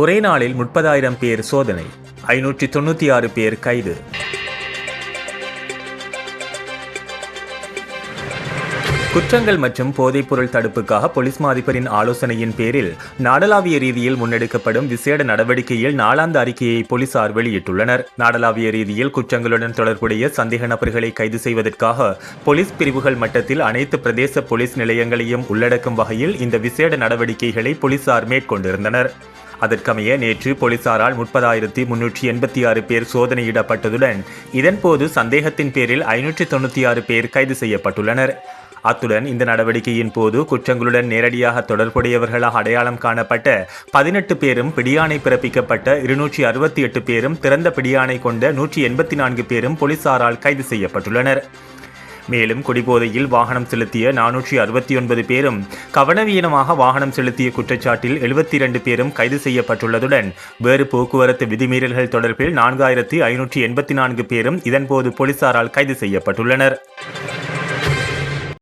ஒரே நாளில் முப்பதாயிரம் பேர் சோதனை ஐநூற்றி தொண்ணூற்றி ஆறு பேர் கைது. குற்றங்கள் மற்றும் போதைப்பொருள் தடுப்புக்காக போலீஸ் மாதிபரின் ஆலோசனையின் பேரில் நாடளாவிய ரீதியில் முன்னெடுக்கப்படும் விசேட நடவடிக்கையில் நாளாந்த அறிக்கையை போலீசார் வெளியிட்டுள்ளனர். நாடளாவிய ரீதியில் குற்றங்களுடன் தொடர்புடைய சந்தேக நபர்களை கைது செய்வதற்காக போலீஸ் பிரிவுகள் மட்டத்தில் அனைத்து பிரதேச போலீஸ் நிலையங்களையும் உள்ளடக்கும் வகையில் இந்த விசேட நடவடிக்கைகளை போலீசார் மேற்கொண்டிருந்தனர். அதற்கமைய நேற்று போலீசாரால் முப்பதாயிரத்தி முன்னூற்றி எண்பத்தி ஆறு பேர் சோதனையிடப்பட்டதுடன் இதன்போது சந்தேகத்தின் பேரில் ஐநூற்றி தொண்ணூற்றி ஆறு பேர் கைது செய்யப்பட்டுள்ளனர். அத்துடன் இந்த நடவடிக்கையின் போது குற்றங்களுடன் நேரடியாக தொடர்புடையவர்களாக அடையாளம் காணப்பட்ட பதினெட்டு பேரும் பிடியாணை பிறப்பிக்கப்பட்ட இருநூற்றி அறுபத்தி எட்டு பேரும் திறந்த பிடியாணை கொண்ட நூற்றி எண்பத்தி நான்கு பேரும் போலீசாரால் கைது செய்யப்பட்டுள்ளனர். மேலும் குடிபோதையில் வாகனம் செலுத்திய நானூற்றி அறுபத்தி ஒன்பது பேரும் கவனவீனமாக வாகனம் செலுத்திய குற்றச்சாட்டில் எழுபத்தி இரண்டு பேரும் கைது செய்யப்பட்டுள்ளதுடன் வேறு போக்குவரத்து விதிமீறல்கள் தொடர்பில் நான்காயிரத்தி ஐநூற்றி எண்பத்தி நான்கு பேரும் இதன்போது போலீசாரால் கைது செய்யப்பட்டுள்ளனர்.